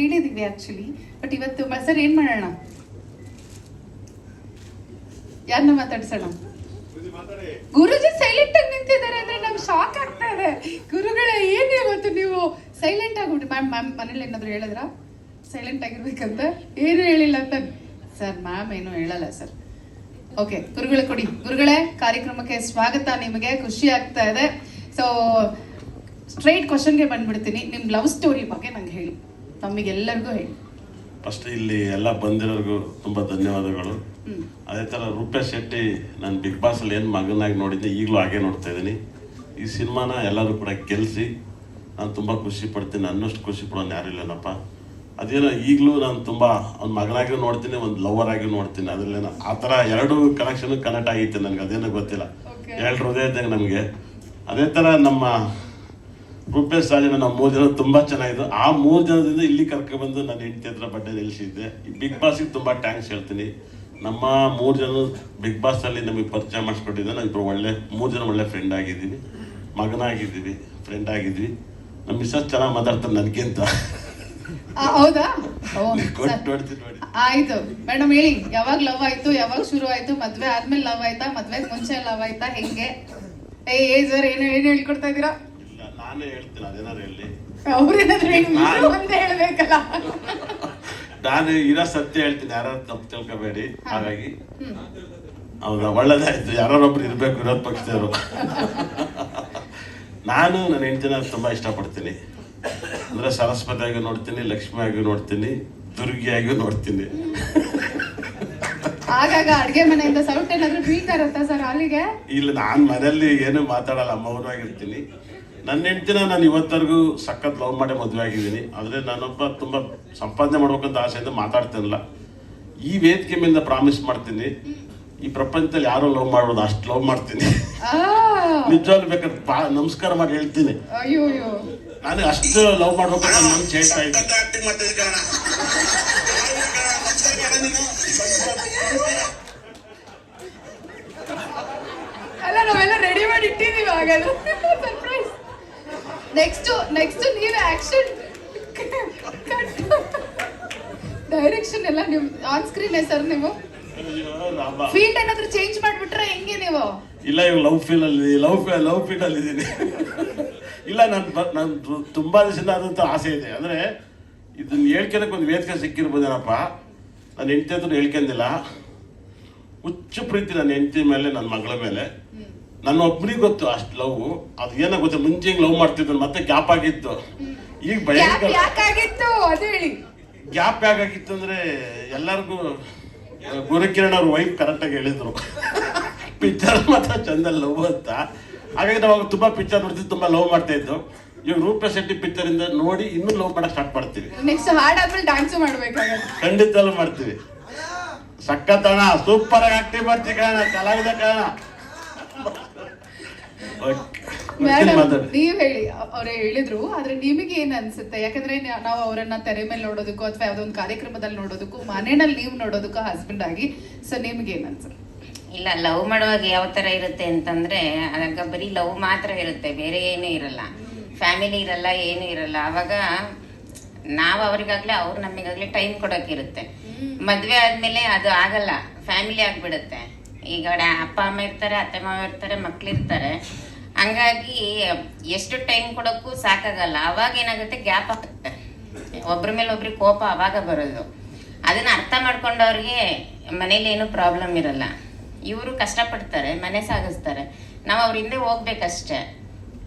ಹೇಳಿದೀವಿ actually but ಇವತ್ತು sir ಏನ್ ಮಾಡೋಣ? ಯಾರನ್ನ ಮಾತಾಡ್ಸೋಣ? ಗುರುಜಿ ಸೈಲೆಂಟ್ ಆಗಿ ನಿಂತಿದ್ದಾರೆ ಅಂದ್ರೆ ನಮ್ಗೆ ಶಾಕ್ ಆಗ್ತಾ ಇದೆ. ಗುರುಗಳ, ಏನ್ ಇವತ್ತು ನೀವು ಸೈಲೆಂಟ್ ಆಗ್ಬಿಟ್ಟು ಮ್ಯಾಮ್ ಮ್ಯಾಮ್ ಮನೇಲಿ ಏನಾದ್ರು ಹೇಳಿದ್ರ? ಸೈಲೆಂಟ್ ಆಗಿರ್ಬೇಕಂತ? ಏನು ಹೇಳಿಲ್ಲ ಅಂತ? ಸರ್ ಮ್ಯಾಮ್ ಏನು ಹೇಳಲ್ಲ ಸರ್. ಓಕೆ ಗುರುಗಳೇ ಕೊಡಿ. ಗುರುಗಳೇ, ಕಾರ್ಯಕ್ರಮಕ್ಕೆ ಸ್ವಾಗತ ನಿಮಗೆ. ಖುಷಿ ಆಗ್ತಾ ಇದೆ. ಸೊ ಸ್ಟ್ರೈಟ್ ಕ್ವಶನ್ಗೆ ಬಂದ್ಬಿಡ್ತೀನಿ. ನಿಮ್ ಲವ್ ಸ್ಟೋರಿ ಬಗ್ಗೆ ನಂಗೆ ಹೇಳಿ. ತಮ್ಮಿಗೆಲ್ಲರಿಗೂ ಹೇಳಿ. ಫಸ್ಟ್ ಇಲ್ಲಿ ಎಲ್ಲ ಬಂದಿರೋರ್ಗು ತುಂಬಾ ಧನ್ಯವಾದಗಳು. ಅದೇ ತರ ರೂಪೇಶ್ ಶೆಟ್ಟಿ ನಾನು ಬಿಗ್ ಬಾಸ್ ಅಲ್ಲಿ ಏನು ಮಗನಾಗಿ ನೋಡಿದ್ದೆ ಈಗಲೂ ಹಾಗೆ ನೋಡ್ತಾ ಇದ್ದೀನಿ. ಈ ಸಿನಿಮಾನ ಎಲ್ಲರೂ ಕೂಡ ಗೆಲ್ಲಿಸಿ ನಾನು ತುಂಬ ಖುಷಿ ಪಡ್ತೀನಿ ನನ್ನಷ್ಟು ಖುಷಿ ಪಡೋನು ಯಾರು ಇಲ್ಲನಪ್ಪ. ಅದೇನೋ ಈಗಲೂ ನಾನು ತುಂಬ ಒಂದು ಮಗನಾಗಿಯೂ ನೋಡ್ತೀನಿ ಒಂದು ಲವರ್ ಆಗಿ ನೋಡ್ತೀನಿ. ಅದರಲ್ಲೇನೋ ಆ ಥರ ಎರಡು ಕನೆಕ್ಷನ್ ಕನೆಕ್ಟ್ ಆಗೈತೆ ನನಗೆ ಅದೇನೋ ಗೊತ್ತಿಲ್ಲ. ಎರಡು ಹೃದಯ ಇದ್ದಂಗೆ ನಮಗೆ. ಅದೇ ಥರ ನಮ್ಮ ರೂಪೇಶ್ ರಾಜನ ನಾವು ಮೂರು ಜನ ತುಂಬಾ ಚೆನ್ನಾಗಿದ್ದು ಆ ಮೂರು ಜನದಿಂದ ಇಲ್ಲಿ ಕರ್ಕೊಂಡ್ಬಂದು ನನ್ನ ಹೆಂಡತಿ ಹತ್ರ ಬಡ್ಡೆ ನಿಲ್ಲಿಸಿದ್ದೆ. ಈ ಬಿಗ್ ಬಾಸ್ಗೆ ತುಂಬಾ ಟ್ಯಾಂಕ್ಸ್ ಹೇಳ್ತೀನಿ. ನಮ್ಮ ಮೂರು ಜನ ಬಿಗ್ ಬಾಸ್ ಅಲ್ಲಿ ನಮಗೆ ಪರಿಚಯ ಮಾಡಿಸ್ಕೊಟ್ಟಿದ್ದೆ ನಾವು ಇಬ್ಬರು ಒಳ್ಳೆ ಮೂರು ಜನ ಒಳ್ಳೆ ಫ್ರೆಂಡ್ ಆಗಿದ್ದೀವಿ. ಮಗನಾಗಿದ್ದೀವಿ ಫ್ರೆಂಡ್ ಆಗಿದ್ವಿ ನಮ್ಮ ಮಿಸ್ಸಸ್ ಚೆನ್ನಾಗಿ ಮಾತಾಡ್ತಾರೆ ನನಗಿಂತ ಹೌದಾ? ಆಯ್ತು. ಮೇಡಮ್ ಹೇಳಿ ಯಾವಾಗ ಲವ್ ಆಯ್ತು ಯಾವಾಗ ಶುರು ಆಯ್ತು ಮದ್ವೆ ಆದ್ಮೇಲೆ ಲವ್ ಆಯ್ತಾ ಮದ್ವೆ ಮುಂಚೆ ಲವ್ ಆಯ್ತಾ ಹೆಂಗೆ? ಏ ಸರ್ ಏನು ಏನು ಹೇಳ್ಕೊಡ್ತಾ ಇದೀರಾ ನಾನೇ ಹೇಳ್ತೀನಿ ಅದೇನಾರು ಹೇಳಿ. ಹೇಳ್ಬೇಕಲ್ಲ? ನಾನು ಇರೋ ಸತ್ಯ ಹೇಳ್ತೀನಿ ಯಾರು ತಪ್ಪು ತಿಳ್ಕೊಬೇಡಿ. ಹಾಗಾಗಿ. ಹೌದಾ ಒಳ್ಳೇದಾಯ್ತು ಯಾರೊಬ್ರು ಇರ್ಬೇಕು ವಿರೋಧ ಪಕ್ಷದವರು. ನಾನು ನನ್ನ ಹೆಂಡತಿನ ತುಂಬಾ ಇಷ್ಟಪಡ್ತೀನಿ. ಅಂದ್ರೆ ಸರಸ್ವತಿಯಾಗಿ ನೋಡ್ತೀನಿ ಲಕ್ಷ್ಮಿಯಾಗಿ ನೋಡ್ತೀನಿ ದುರ್ಗಿಯಾಗಿ ನೋಡ್ತೀನಿ. ಆಗಾಗ ಅಡಿಗೆ ಮನೆಯಿಂದ ಸೌಟ್ ಏನಾದ್ರು ಬೀಳ್ತಾ ಇರತ್ತಾ ಸರ್ ಅಲ್ಲಿಗೆ? ಇಲ್ಲಿ ನಾನು ಮನೆಯಲ್ಲಿ ಏನು ಮಾತಾಡಲ್ಲ ಮೌನವಾಗಿರ್ತೀನಿ ನನ್ನ ಹೆಂಡ್ತಿನ ನಾನು ಇವತ್ತರೆಗೂ ಸಖತ್ ಲವ್ ಮಾಡಿ ಮದುವೆ ಆಗಿದ್ದೀನಿ. ಆದರೆ ನಾನೊಬ್ಬ ತುಂಬ ಸಂಪಾದನೆ ಮಾಡ್ಬೇಕಂತ ಆಸೆಯಿಂದ ಮಾತಾಡ್ತೇನಲ್ಲ. ಈ ವೇದಿಕೆ ಮೇಲಿಂದ ಪ್ರಾಮಿಸ್ ಮಾಡ್ತೀನಿ. ಈ ಪ್ರಪಂಚದಲ್ಲಿ ಯಾರೋ ಲವ್ ಮಾಡ್ಬೋದು ಅಷ್ಟು ಲವ್ ಮಾಡ್ತೀನಿ. ನಿಜವಾಗ್ಲು ಬೇಕಾದ್ರೆ ಬಾ ನಮಸ್ಕಾರ ಮಾಡಿ ಹೇಳ್ತೀನಿ. ಅಯ್ಯೋ ಅಯ್ಯೋ. ನಾನು ಅಷ್ಟು ಲವ್ ಮಾಡ್ಬೇಕು ಅಂತ ಮನ್ಸು ಹೇಳ್ತಾ ಇದ್ದೀನಿ. ರೆಡಿ ಮಾಡಿ ಇಟ್ಟಿದ್ದೀವಿ ಹಾಗಾದ್ರೆ. ಸರ್ಪ್ರೈಸ್ ನೆಕ್ಸ್ಟ್ ನೆಕ್ಸ್ಟ್ ನೀವೇ ಆಕ್ಷನ್ ಡೈರೆಕ್ಷನ್ ಎಲ್ಲ ನೀವು ಆನ್ ಸ್ಕ್ರೀನ್ ಸರ್ ನೀವು. ಫೀಲ್ಡ್ ಏನಾದ್ರೂ ಚೇಂಜ್ ಮಾಡ್ಬಿಟ್ರೆ ಹೆಂಗೆ ನೀವು? ಇಲ್ಲ, ಇವಾಗ ಲವ್ ಫೀಲ್ ಅಲ್ಲಿ ಲವ್ ಲವ್ ಫೀಲ್ ಅಲ್ಲಿ ಇದ್ದೀನಿ ಇಲ್ಲ, ನಾನು ನಾನು ತುಂಬಾ ದಿವಸದಿಂದ ಆದಂತ ಆಸೆ ಇದೆ. ಅಂದ್ರೆ ಇದನ್ನ ಹೇಳ್ಕೊಳಕ್ ಒಂದು ವೇದಿಕೆ ಸಿಕ್ಕಿರ್ಬೋದೇನಪ್ಪ? ನಾನು ಹೆಂಡತಿ ಹತ್ರ ಹೇಳ್ಕೊಂಡಿಲ್ಲ. ಹುಚ್ಚು ಪ್ರೀತಿ ನನ್ನ ಹೆಂಡತಿ ಮೇಲೆ ನನ್ನ ಮಗಳ ಮೇಲೆ. ನನ್ನ ಒಬ್ಬನಿಗೆ ಗೊತ್ತು ಅಷ್ಟು ಲವ್ ಅದು ಏನೋ ಗೊತ್ತು ಮುಂಚೆ ಲವ್ ಮಾಡ್ತಿದ್ದು ಮತ್ತೆ ಗ್ಯಾಪ್ ಆಗಿತ್ತು. ಈಗ ಯಾಕೆ ಭಯಂಕರ ಯಾಕಾಗಿತ್ತು? ಅದು ಹೇಳಿ. ಗ್ಯಾಪ್ ಯಾಕಾಗಿತ್ತು ಅಂದ್ರೆ ಎಲ್ಲರಿಗೂ ಗುರುಕಿರಣ್ ಅವ್ರ ವೈಫ್ ಕರೆಕ್ಟಾಗಿ ಹೇಳಿದ್ರು. ಪಿಕ್ಚರ್ ಮಾತ್ರ ಚಂದ ಲವ್ ಅಂತ. ಹಾಗಾಗಿ ನಾವು ತುಂಬಾ ಪಿಕ್ಚರ್ ನೋಡ್ತಿದ್ದು ತುಂಬಾ ಲವ್ ಮಾಡ್ತಾ ಇದ್ದು ಇವಾಗ ರೂಪ ಶೆಟ್ಟಿ ಪಿಕ್ಚರ್ ಇಂದ ನೋಡಿ ಇನ್ನೂ ಲವ್ ಮಾಡಕ್ ಸ್ಟಾರ್ಟ್ ಮಾಡ್ತೀವಿ. ನೆಕ್ಸ್ಟ್ ಡ್ಯಾನ್ಸು ಮಾಡ್ಬೇಕಾಗತ್ತೆ. ಖಂಡಿತಲ್ಲೂ ಮಾಡ್ತೀವಿ. ಸಕ್ಕತ್ತಣ ಸೂಪರ್ ಆಗಿ ಆಕ್ಟಿವ್ ಮಾಡ್ತೀವಿ ಕಾರಣ ಕಲಾವಿದ ಕಾರಣ ನೀವ್ ಹೇಳಿ ಅವ್ರೆ ಹೇಳಿದ್ರು ಆದ್ರೆ ನಿಮಗೆ ಏನ್ ಅನ್ಸುತ್ತೆ? ಯಾಕಂದ್ರೆ ನಾವು ಅವರನ್ನ ತೆರೆ ಮೇಲೆ ನೋಡೋದಕ್ಕೂ ಅಥವಾ ಯಾವ್ದೋ ಒಂದು ಕಾರ್ಯಕ್ರಮದಲ್ಲಿ ನೋಡೋದಕ್ಕೂ ಮನೆಯಲ್ಲಿ ನೀವು ನೋಡೋದಕ್ಕೂ ಹಸ್ಬೆಂಡ್ ಆಗಿ ಸೊ ನಿಮ್ಗೆ ಏನ್ ಅನ್ಸುತ್ತೆ? ಇಲ್ಲ ಲವ್ ಮಾಡುವಾಗ ಯಾವ ತರ ಇರುತ್ತೆ ಅಂತಂದ್ರೆ ಆಗ ಬರೀ ಲವ್ ಮಾತ್ರ ಇರುತ್ತೆ ಬೇರೆ ಏನೂ ಇರಲ್ಲ. ಫ್ಯಾಮಿಲಿ ಇರಲ್ಲ ಏನು ಇರಲ್ಲ. ಅವಾಗ ನಾವು ಅವ್ರಿಗಾಗ್ಲೇ ಅವ್ರು ನಮಗಾಗ್ಲೇ ಟೈಮ್ ಕೊಡೋಕಿರುತ್ತೆ. ಮದ್ವೆ ಆದ್ಮೇಲೆ ಅದು ಆಗಲ್ಲ ಫ್ಯಾಮಿಲಿ ಆಗ್ಬಿಡುತ್ತೆ. ಈಗ ಅಪ್ಪ, ಅಮ್ಮ ಇರ್ತಾರೆ, ಅತ್ತೆ, ಮಾವ ಇರ್ತಾರೆ ಮಕ್ಳಿರ್ತಾರೆ ಹಂಗಾಗಿ ಎಷ್ಟು ಟೈಮ್ ಕೊಡೋಕ್ಕೂ ಸಾಕಾಗಲ್ಲ. ಅವಾಗ ಏನಾಗುತ್ತೆ, ಗ್ಯಾಪ್ ಆಗುತ್ತೆ ಒಬ್ರ ಮೇಲೆ ಒಬ್ರಿಗೆ ಕೋಪ ಅವಾಗ ಬರೋದು. ಅದನ್ನ ಅರ್ಥ ಮಾಡ್ಕೊಂಡವ್ರಿಗೆ ಮನೇಲಿ ಏನು ಪ್ರಾಬ್ಲಮ್ ಇರಲ್ಲ. ಇವರು ಕಷ್ಟಪಡ್ತಾರೆ, ಮನೆ ಸಾಗಿಸ್ತಾರೆ. ನಾವು ಅವ್ರ ಹಿಂದೆ ಹೋಗ್ಬೇಕಷ್ಟೇ.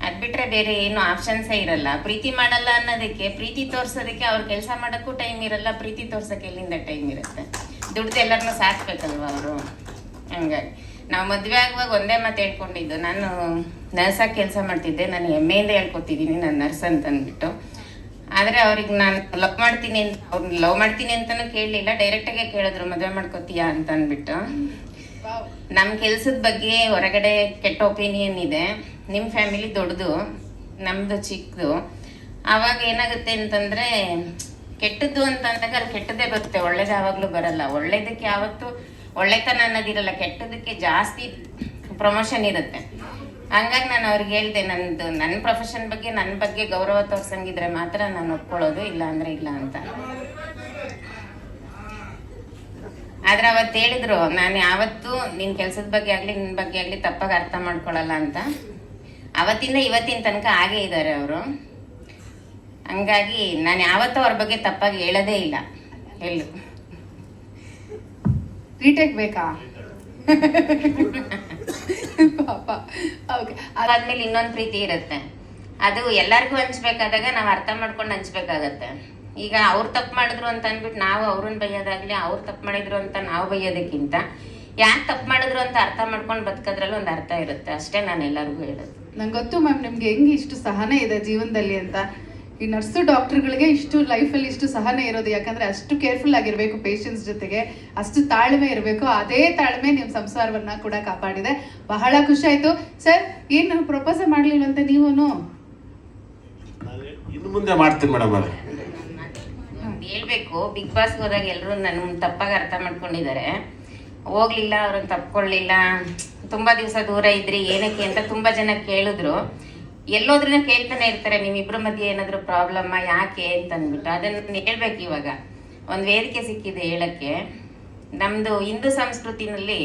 ಅದ್ ಬಿಟ್ರೆ ಬೇರೆ ಏನು ಆಪ್ಷನ್ಸೇ ಇರಲ್ಲ. ಪ್ರೀತಿ ಮಾಡಲ್ಲ ಅನ್ನೋದಕ್ಕೆ, ಪ್ರೀತಿ ತೋರ್ಸೋದಕ್ಕೆ ಅವ್ರ ಕೆಲಸ ಮಾಡೋಕ್ಕೂ ಟೈಮ್ ಇರಲ್ಲ, ಪ್ರೀತಿ ತೋರ್ಸೋಕೆ ಎಲ್ಲಿಂದ ಟೈಮ್ ಇರುತ್ತೆ? ದುಡ್ದು ಎಲ್ಲರನ್ನೂ ಸಾಕ್ಬೇಕಲ್ವ ಅವರು? ಹಂಗಾಗಿ. ನಾವು ಮದುವೆ ಆಗುವಾಗ ಒಂದೇ ಮಾತು ಹೇಳ್ಕೊಂಡಿದ್ದು, ನಾನು ನರ್ಸಾಗಿ ಕೆಲಸ ಮಾಡ್ತಿದ್ದೆ, ನಾನು ಹೆಮ್ಮೆಯಿಂದ ಹೇಳ್ಕೊತಿದ್ದೀನಿ ನಾನು ನರ್ಸ್ ಅಂತ ಅಂದ್ಬಿಟ್ಟು ಆದರೆ ಅವ್ರಿಗೆ ನಾನು ಲವ್ ಮಾಡ್ತೀನಿ ಅಂತ ಅವ್ರನ್ನ ಲವ್ ಮಾಡ್ತೀನಿ ಅಂತಲೂ ಕೇಳಲಿಲ್ಲ ಡೈರೆಕ್ಟಾಗೆ ಕೇಳಿದ್ರು, ಮದುವೆ ಮಾಡ್ಕೋತೀಯಾ ಅಂತ ಅಂದ್ಬಿಟ್ಟು ನಮ್ಮ ಕೆಲಸದ ಬಗ್ಗೆ ಹೊರಗಡೆ ಕೆಟ್ಟ ಒಪಿನಿಯನ್ ಇದೆ. ನಿಮ್ಮ ಫ್ಯಾಮಿಲಿ ದೊಡ್ಡದು ನಮ್ಮದು ಚಿಕ್ಕದು. ಆವಾಗ ಏನಾಗುತ್ತೆ ಅಂತಂದರೆ, ಕೆಟ್ಟದ್ದು ಅಂತಂದಾಗ ಅಲ್ಲಿ ಕೆಟ್ಟದೇ ಬರುತ್ತೆ, ಒಳ್ಳೇದು ಯಾವಾಗಲೂ ಬರಲ್ಲ. ಒಳ್ಳೇದಕ್ಕೆ ಯಾವತ್ತು ಒಳ್ಳೆತನ ಅನ್ನೋದಿರಲ್ಲ, ಕೆಟ್ಟದಕ್ಕೆ ಜಾಸ್ತಿ ಪ್ರಮೋಷನ್ ಇರುತ್ತೆ. ಹಂಗಾಗಿ ನಾನು ಅವ್ರಿಗೆ ಹೇಳ್ದೆ, ನಂದು ನನ್ನ ಪ್ರೊಫೆಷನ್ ಬಗ್ಗೆ ನನ್ನ ಬಗ್ಗೆ ಗೌರವ ತೋರ್ಸಂಗಿದ್ರೆ ಮಾತ್ರ ನಾನು ಒಪ್ಕೊಳ್ಳೋದು, ಇಲ್ಲ ಅಂದ್ರೆ ಇಲ್ಲ ಅಂತ. ಆದ್ರೆ ಅವತ್ತು ಹೇಳಿದ್ರು, ನಾನು ಯಾವತ್ತೂ ನಿನ್ ಕೆಲಸದ ಬಗ್ಗೆ ಆಗ್ಲಿ, ನಿನ್ ಬಗ್ಗೆ ಆಗ್ಲಿ ತಪ್ಪಾಗಿ ಅರ್ಥ ಮಾಡ್ಕೊಳಲ್ಲ ಅಂತ. ಅವತ್ತಿಂದ ಇವತ್ತಿನ ತನಕ ಹಾಗೇ ಇದ್ದಾರೆ ಅವರು. ಹಂಗಾಗಿ ನಾನು ಯಾವತ್ತೂ ಅವ್ರ ಬಗ್ಗೆ ತಪ್ಪಾಗಿ ಹೇಳೋದೇ ಇಲ್ಲ ಎಲ್ಲೂ ರೀಟೇಕ್ ಬೇಕಾ? ಪಾಪ. ಓಕೆ ಅದಾದ್ಮೇಲೆ ಇನ್ನೊಂದು ಪ್ರೀತಿ ಇರುತ್ತೆ. ಅದು ಎಲ್ಲರಿಗೂ ಹಂಚ್ಬೇಕಾದಾಗ ನಾವು ಅರ್ಥ ಮಾಡ್ಕೊಂಡು ಹಂಚ್ಬೇಕಾಗತ್ತೆ. ಈಗ ಅವ್ರು ತಪ್ಪು ಮಾಡಿದ್ರು ಅಂತ ಅಂದ್ಬಿಟ್ಟು ನಾವು ಅವ್ರನ್ನ ಬೈಯೋದಾಗ್ಲಿ ಅವ್ರು ತಪ್ಪು ಮಾಡಿದ್ರು ಅಂತ ನಾವು ಬೈಯೋದಕ್ಕಿಂತ ಯಾಕೆ ತಪ್ಪು ಮಾಡಿದ್ರು ಅಂತ ಅರ್ಥ ಮಾಡ್ಕೊಂಡು ಬದುಕೋದ್ರಲ್ಲಿ ಒಂದು ಅರ್ಥ ಇರುತ್ತೆ. ಅಷ್ಟೇ ನಾನು ಎಲ್ಲರಿಗೂ ಹೇಳೋದು. ನಂಗೆ ಗೊತ್ತು ಮ್ಯಾಮ್ ನಿಮ್ಗೆ ಹೆಂಗೆ ಇಷ್ಟು ಸಹನೆ ಇದೆ ಜೀವನದಲ್ಲಿ ಅಂತ. ಈ ನರ್ಸು ಡಾಕ್ಟರ್ಗಳಿಗೆ ಇಷ್ಟು ಲೈಫಲ್ಲಿ ಇಷ್ಟು ಸಹನೆ ಇರೋದು ಯಾಕಂದ್ರೆ ಅಷ್ಟು ಕೇರ್ಫುಲ್ ಆಗಿರಬೇಕು ಪೇಷಂಟ್ಸ್ ಜೊತೆಗೆ ಅಷ್ಟು ತಾಳ್ಮೆ ಇರಬೇಕು. ಅದೇ ತಾಳ್ಮೆ ನಿಮ್ಮ ಸಂಸಾರವನ್ನ ಕೂಡ ಕಾಪಾಡಿದೆ. ಬಹಳ ಖುಷಿ ಆಯ್ತು ಸರ್ ಏನು ಪ್ರಪೋಸ ಮಾಡ್ಲಿಲ್ವಂತೆ ನೀವು ನಾನು ಇನ್ನು ಮುಂದೆ ಮಾಡ್ತೀನಿ ಮೇಡಮ್ ಹೇಳ್ಬೇಕು. ಬಿಗ್ ಬಾಸ್ ಹೋದಾಗ ಎಲ್ಲರೂ ನಾನು ತಪ್ಪಾಗಿ ಅರ್ಥ ಮಾಡ್ಕೊಂಡಿದ್ದಾರೆ. ಹೋಗ್ಲಿಲ್ಲ ಅವ್ರನ್ನ ತಪ್ಕೊಳ್ಳಿಲ್ಲ ತುಂಬಾ ದಿವಸ ದೂರ ಇದ್ರಿ ಏನಕ್ಕೆ ಅಂತ ತುಂಬಾ ಜನ ಕೇಳಿದ್ರು. ಎಲ್ಲೋದ್ರನ್ನ ಕೇಳ್ತಾನೆ ಇರ್ತಾರೆ, ನಿಮ್ಮಿಬ್ರ ಮಧ್ಯೆ ಏನಾದರೂ ಪ್ರಾಬ್ಲಮ್ಮ ಯಾಕೆ ಅಂತ ಅಂದ್ಬಿಟ್ಟು. ಅದನ್ನ ಹೇಳ್ಬೇಕು ಇವಾಗ. ಒಂದು ವೇದಿಕೆ ಸಿಕ್ಕಿದೆ ಹೇಳಕ್ಕೆ. ನಮ್ದು ಹಿಂದೂ ಸಂಸ್ಕೃತಿನಲ್ಲಿ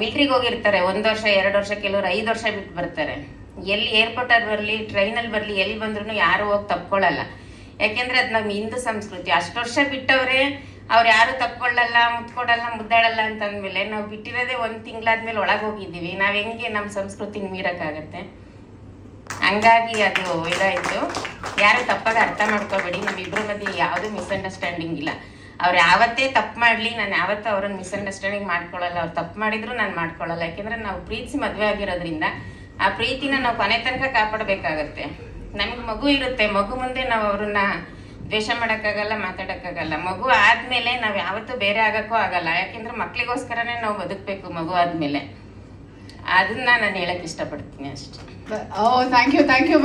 ಮಿಲ್ಟ್ರಿಗೆ ಹೋಗಿರ್ತಾರೆ. ಒಂದು ವರ್ಷ, ಎರಡು ವರ್ಷ, ಕೆಲವರು ಐದು ವರ್ಷ ಬಿಟ್ಟು ಬರ್ತಾರೆ. ಎಲ್ಲಿ ಏರ್ಪೋರ್ಟ್ ಅಲ್ಲಿ ಬರಲಿ ಟ್ರೈನಲ್ಲಿ ಬರಲಿ, ಎಲ್ಲಿ ಬಂದ್ರೂ ಯಾರು ಹೋಗಿ ತಪ್ಕೊಳ್ಳಲ್ಲ ಯಾಕೆಂದ್ರೆ ಅದು ನಮ್ಮ ಹಿಂದೂ ಸಂಸ್ಕೃತಿ. ಅಷ್ಟು ವರ್ಷ ಬಿಟ್ಟವ್ರೆ ಅವ್ರು ಯಾರು ತಪ್ಕೊಳ್ಳಲ್ಲ ಮುತ್ಕೊಡಲ್ಲ, ಮುದ್ದಾಡಲ್ಲ ಅಂತ ಅಂದ್ಮೇಲೆ ನಾವು ಬಿಟ್ಟಿರೋದೇ ಒಂದು ತಿಂಗಳಾದ್ಮೇಲೆ ಒಳಗೆ ಹೋಗಿದ್ದೀವಿ. ನಾವು ಹೆಂಗೆ ನಮ್ಮ ಸಂಸ್ಕೃತಿ ಮೀರಕ್ಕಾಗತ್ತೆ? ಹಂಗಾಗಿ ಅದು ಇದಾಯಿತು. ಯಾರು ತಪ್ಪಾಗಿ ಅರ್ಥ ಮಾಡ್ಕೋಬೇಡಿ, ನಮ್ಮಿಬ್ರ ಮಧ್ಯೆ ಯಾವುದು ಮಿಸ್ಅಂಡರ್ಸ್ಟ್ಯಾಂಡಿಂಗ್ ಇಲ್ಲ. ಅವ್ರು ಯಾವತ್ತೇ ತಪ್ಪು ಮಾಡಲಿ, ನಾನು ಯಾವತ್ತೂ ಅವ್ರನ್ನ ಮಿಸ್ಅಂಡರ್ಸ್ಟ್ಯಾಂಡಿಂಗ್ ಮಾಡ್ಕೊಳ್ಳಲ್ಲ ಅವ್ರು ತಪ್ಪು ಮಾಡಿದ್ರು ನಾನು ಮಾಡ್ಕೊಳ್ಳಲ್ಲ ಯಾಕೆಂದ್ರೆ ನಾವು ಪ್ರೀತಿ ಮದುವೆ ಆಗಿರೋದ್ರಿಂದ ಆ ಪ್ರೀತಿನ ನಾವು ಕೊನೆ ತನಕ ಕಾಪಾಡಬೇಕಾಗತ್ತೆ. ನಮ್ಗೆ ಮಗು ಇರುತ್ತೆ. ಮಗು ಮುಂದೆ ನಾವು ಅವ್ರನ್ನ ದ್ವೇಷ ಮಾಡೋಕ್ಕಾಗಲ್ಲ, ಮಾತಾಡೋಕ್ಕಾಗಲ್ಲ. ಮಗು ಆದ್ಮೇಲೆ ನಾವು ಯಾವತ್ತೂ ಬೇರೆ ಆಗೋಕ್ಕೂ ಆಗಲ್ಲ. ಯಾಕೆಂದ್ರೆ ಮಕ್ಕಳಿಗೋಸ್ಕರನೇ ನಾವು ಬದುಕಬೇಕು ಮಗು ಆದ್ಮೇಲೆ. ಅದನ್ನ ನಾನು ಹೇಳಕ್ ಇಷ್ಟಪಡ್ತೀನಿ ಅಷ್ಟೇ. oh thank you thank you